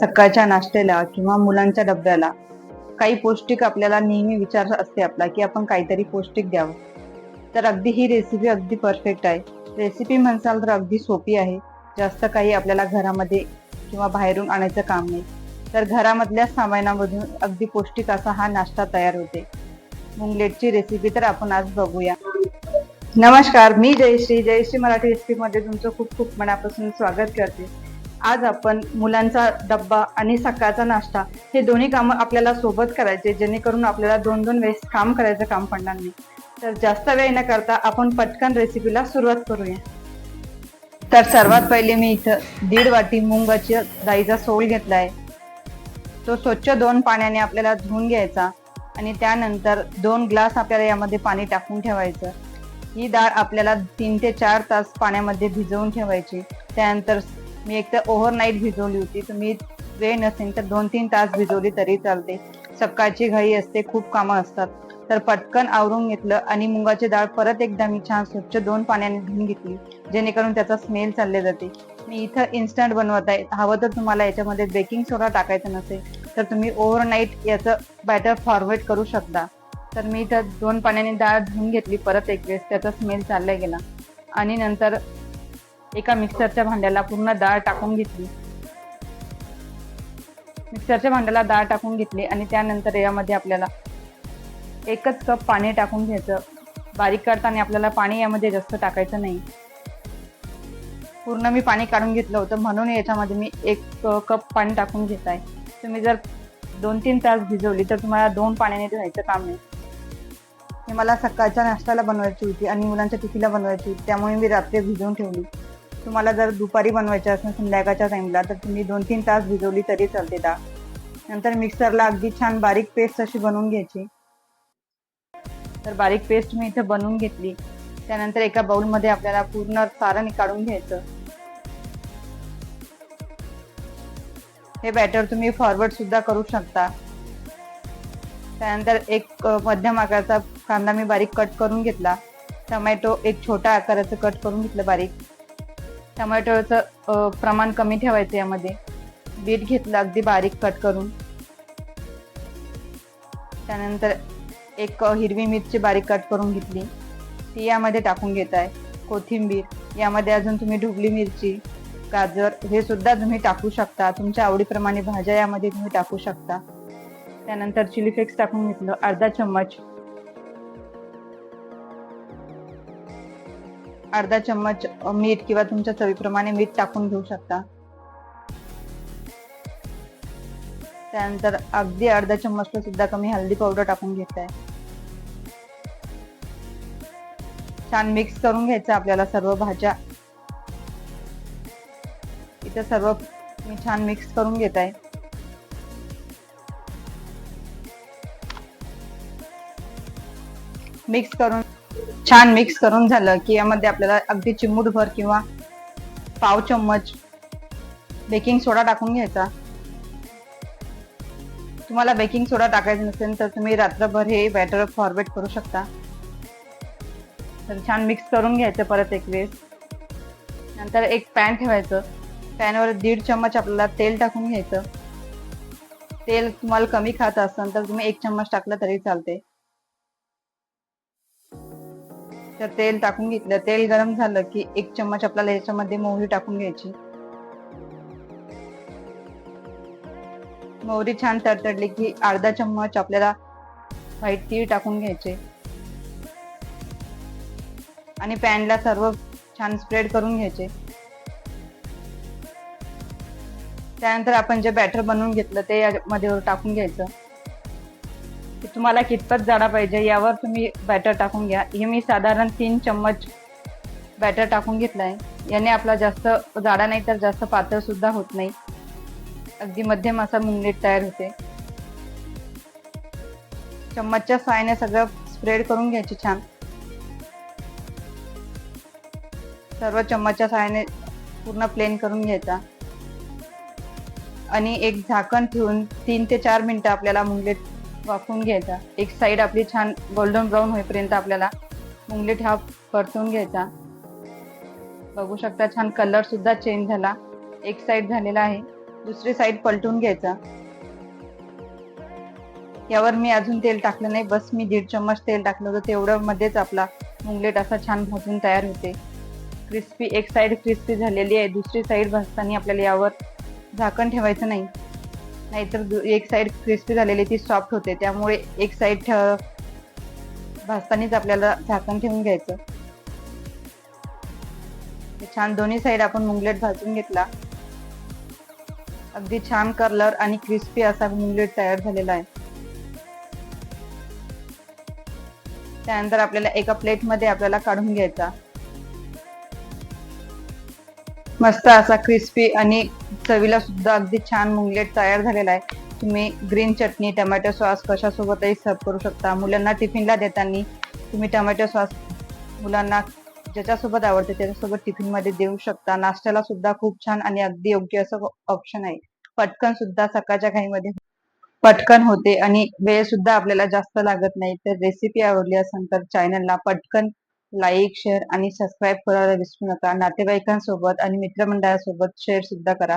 सकाळच्या नाश्त्याला किंवा मुलांच्या डब्याला काही पौष्टिक आपल्याला नेहमी विचार असते आपला की आपण काहीतरी पौष्टिक द्यावं. तर अगदी ही रेसिपी अगदी परफेक्ट आहे. रेसिपी म्हणसाल तर अगदी सोपी आहे. जास्त काही आपल्याला घरामध्ये किंवा बाहेरून आणायचं काम नाही. तर घरामधल्या सामानामधून अगदी पौष्टिक असा हा नाश्ता तयार होते. मुंगलेटची रेसिपी तर आपण आज बघूया. नमस्कार मी जयश्री. जयश्री मराठी रेसिपीमध्ये तुमचं खूप खूप मनापासून स्वागत करते. आज आपण मुलांचा डब्बा आणि सकाळचा नाश्ता हे दोन्ही कामं आपल्याला सोबत करायचे जेणेकरून आपल्याला दोन दोन वेळेस काम करायचं काम पडणार नाही. तर जास्त वेळ न करता आपण पटकन रेसिपीला सुरुवात करूया. तर सर्वात पहिले मी इथं दीड वाटी मुंगाची डाळीचा सोल घेतला आहे तो स्वच्छ दोन पाण्याने आपल्याला धुवून घ्यायचा आणि त्यानंतर दोन ग्लास आपल्याला यामध्ये पाणी टाकून ठेवायचं. ही डाळ आपल्याला तीन ते चार तास पाण्यामध्ये भिजवून ठेवायची. त्यानंतर मी एक तर ओव्हरनाईट भिजवली होती. तुम्ही वेळ नसेल तर दोन तीन तास भिजवली तरी चालते. सकाळची घाई असते खूप कामं असतात. तर पटकन आवरून घेतलं आणि मुगाची डाळ परत एकदा मी छान स्वच्छ दोन पाण्याने धुवून घेतली जेणेकरून त्याचा स्मेल चालले जाते. मी इथं इन्स्टंट बनवत आहे. हवं तर तुम्हाला याच्यामध्ये बेकिंग सोडा टाकायचं नसेल तर तुम्ही ओव्हरनाईट याचं बॅटर फॉरवर्ड करू शकता. तर मी इथं दोन पाण्याने डाळ धुवून घेतली परत एक वेळेस त्याचा स्मेल चालला गेला. आणि नंतर एका मिक्सरच्या भांड्याला पूर्ण डाळ टाकून घेतली. मिक्सरच्या भांड्याला डाळ टाकून घेतली आणि त्यानंतर यामध्ये आपल्याला एकच कप पाणी टाकून घ्यायचं. बारीक करताना आपल्याला पाणी यामध्ये जास्त टाकायचं नाही. पूर्ण मी पाणी काढून घेतलं होतं. म्हणून याच्यामध्ये मी एक कप पाणी टाकून घेत आहे. तुम्ही जर दोन तीन तास भिजवली तर तुम्हाला दोन पाण्याने धुवायचं काम नाही. हे मला सकाळच्या नाश्त्याला बनवायची होती आणि मुलांच्या टिफीला बनवायची होती. त्यामुळे मी रात्री भिजवून ठेवली. तुम्हाला जर दुपारी बनवायचे असेल संध्याकाळच्या टाईमला तर तुम्ही दोन तीन तास भिजवली तरी चालते डाळ नंतर मिक्सरला अगदी छान बारीक पेस्ट अशी बनवून घ्यायची. तर बारीक पेस्ट मी इथे बनवून घेतली. त्यानंतर एका बाउलमध्ये आपल्याला पूर्ण सारण काढून घ्यायचं. हे बॅटर तुम्ही फॉरवर्ड सुद्धा करू शकता. त्यानंतर एक मध्यम आकाराचा कांदा मी बारीक कट करून घेतला. टमॅटो एक छोटा आकाराचं कट करून घेतलं बारीक. त्यामुळे टोळचं प्रमाण कमी ठेवायचं यामध्ये. बीट घेतलं अगदी बारीक कट करून. त्यानंतर एक हिरवी मिरची बारीक कट करून घेतली. ती यामध्ये टाकून घेत आहे कोथिंबीर यामध्ये अजून तुम्ही ढुबली मिरची गाजर हे सुद्धा तुम्ही टाकू शकता. तुमच्या आवडीप्रमाणे भाज्या यामध्ये तुम्ही टाकू शकता. त्यानंतर चिली फ्लेक्स टाकून घेतलं अर्धा चम्मच. अर्धा चम्मच मीठ किंवा तुमच्या चवीप्रमाणे मीठ टाकून घेऊ शकता. त्यानंतर अगदी अर्धा चम्मचला सुद्धा कमी हल्दी पावडर टाकून घेत आहे छान मिक्स करून घ्यायचं आपल्याला सर्व भाज्या. इथं सर्व मी छान मिक्स करून घेत आहे मिक्स करून छान मिक्स करून झालं की यामध्ये आपल्याला अगदी चिमूटभर किंवा पाव चम्मच बेकिंग सोडा टाकून घ्यायचा. तुम्हाला बेकिंग सोडा टाकायचा नसेल तर तुम्ही रात्रभर हे बॅटर फॉरवर्ड करू शकता. तर छान मिक्स करून घ्यायचं परत एक वेळेस नंतर एक पॅन ठेवायचं. पॅनवर दीड चम्मच आपल्याला तेल टाकून घ्यायचं. तेल तुम्हाला कमी खात असाल तर तुम्ही एक चम्मच टाकलं तरी चालते. तर तेल टाकून घेतलं. तेल गरम झालं की एक चम्मच आपल्याला याच्यामध्ये मोहरी टाकून घ्यायची. मोहरी छान तडतडली की अर्धा चम्मच आपल्याला व्हाईट तीळ टाकून घ्यायचे. आणि पॅनला सर्व छान स्प्रेड करून घ्यायचे. त्यानंतर आपण जे बॅटर बनवून घेतलं ते यामध्ये टाकून घ्यायचं. की तुम्हाला कितपत जाडा पाहिजे यावर तुम्ही बॅटर टाकून घ्या. हे मी साधारण तीन चम्मच बॅटर टाकून घेतलाय. आहे याने आपला जास्त जाडा नाही तर जास्त पातळ सुद्धा होत नाही. अगदी मध्यम असा मुंगलेट तयार होते. चम्मचच्या सहाय्याने सगळं स्प्रेड करून घ्यायचे छान. सर्व चम्मचच्या साहाय्याने पूर्ण प्लेन करून घ्यायचा. आणि एक झाकण ठेवून तीन ते चार मिनिटं आपल्याला मुंगलेट वाफवून घ्यायचा. एक साईड आपली छान गोल्डन ब्राऊन होईपर्यंत आपल्याला मुंगलेट हा परतून घ्यायचा. बघू शकता छान कलर सुद्धा चेंज झाला. एक साईड झालेला आहे दुसरी साईड पलटून घ्यायचा. यावर मी अजून तेल टाकलं नाही बस मी दीड चम्मच तेल टाकलं होतं तेवढं मध्येच आपला मुंगलेट असा छान भाजून तयार होते. क्रिस्पी एक साईड क्रिस्पी झालेली आहे दुसरी साईड भाजताना आपल्याला यावर झाकण ठेवायचं नाही. नाहीतर एक साईड क्रिस्पी झालेली ती सॉफ्ट होते. त्यामुळे एक साईड भाजतानीच आपल्याला झाकण ठेवून घ्यायचं. छान दोन्ही साईड आपण मुंगलेट भाजून घेतला. अगदी छान कलर आणि क्रिस्पी असा मुंगलेट तयार झालेला आहे. त्यानंतर आपल्याला एका प्लेटमध्ये आपल्याला काढून घ्यायचा. मस्त असा क्रिस्पी आणि चवीला सुद्धा अगदी छान मुंगलेट तयार झालेला आहे. तुम्ही ग्रीन चटणी टमॅटो सॉस कशासोबतही सर्व करू शकता. मुलांना टिफिनला देताना तुम्ही टमॅटो सॉस मुलांना ज्याच्यासोबत आवडते त्याच्यासोबत टिफिनमध्ये देऊ शकता. नाश्त्याला सुद्धा खूप छान आणि अगदी योग्य असं ऑप्शन आहे. पटकन सुद्धा सकाळच्या घाईमध्ये पटकन होते आणि वेळ सुद्धा आपल्याला जास्त लागत नाही. तर रेसिपी आवडली असेल तर चॅनलला पटकन लाईक शेअर आणि सबस्क्राईब करायला विसरू नका. नातेवाईकांसोबत आणि मित्रमंडळासोबत शेअर सुद्धा करा.